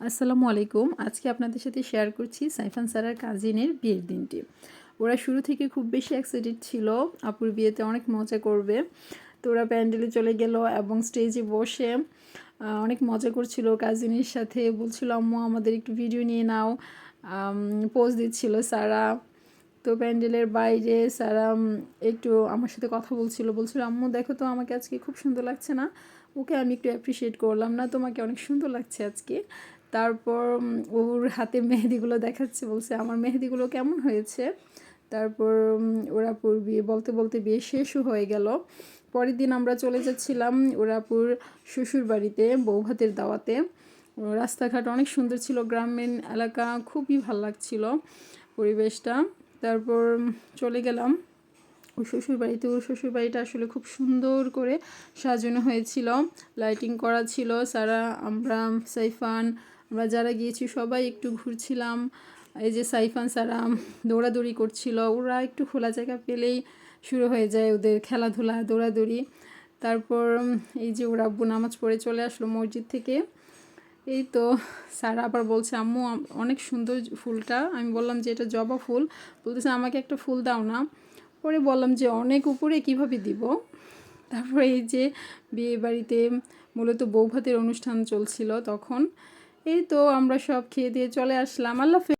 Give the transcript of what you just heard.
আসসালামু আলাইকুম। আজকে আপনাদের সাথে শেয়ার করছি সাইফান সারার কাজিনের বিয়ের দিনটি। ওরা শুরু থেকে খুব বেশি এক্সাইটেড ছিল। আপুর বিয়েতে অনেক মজা করবে। তো ওরা প্যান্ডেলে চলে গেল এবং স্টেজে বসে অনেক মজা করছিল কাজিনের সাথে। বলছিল, আম্মু, আমাদের একটু ভিডিও নিয়ে নাও। পোজ দিচ্ছিল সারা। তো প্যান্ডেলের বাইরে সারা একটু আমার সাথে কথা বলছিল। বলছিল, আম্মু, দেখো তো, আমাকে আজকে খুব সুন্দর লাগছে না। ওকে আমি একটু অ্যাপ্রিসিয়েট করলাম না। তোমাকে অনেক সুন্দর লাগছে আজকে। তারপর ওর হাতে মেহেদিগুলো দেখাচ্ছে, বলছে, আমার মেহেদিগুলো কেমন হয়েছে? তারপর ওরাপুর বিয়ে, বলতে বলতে বিয়ে শেষও হয়ে গেল। পরের দিন আমরা চলে যাচ্ছিলাম ওরাপুর শ্বশুর বাড়িতে বৌভাতের দাওয়াতে। রাস্তাঘাট অনেক সুন্দর ছিল গ্রামীণ এলাকা খুবই ভালো লাগছিল পরিবেশটা। তারপর চলে গেলাম। ওর শ্বশুর বাড়িতে ওর শ্বশুর বাড়িটা আসলে খুব সুন্দর করে সাজানো হয়েছিল। লাইটিং করা ছিল, সারা আমরা, সাইফান আমরা যারা গিয়েছি সবাই একটু ঘুরছিলাম। এই যে সাইফান সারাম দৌড়াদৌড়ি করছিল, ওরা একটু খোলা জায়গা পেলেই শুরু হয়ে যায় ওদের খেলাধুলা, দৌড়াদৌড়ি। তারপর এই যে ওরা আব্বু নামাজ পড়ে চলে আসলো মসজিদ থেকে। এই তো স্যার আবার বলছে, আম্মু অনেক সুন্দর ফুলটা। আমি বললাম যে, এটা জবা ফুল। বলতেছে, আমাকে একটা ফুল দাও না। পরে বললাম যে, অনেক উপরে কীভাবে দিব? তারপরে এই যে বিয়ে বাড়িতে মূলত বৌভাতের অনুষ্ঠান চলছিল তখন। এই তো আমরা সব খেয়ে দিয়ে চলে আসলাম আল্লাহ।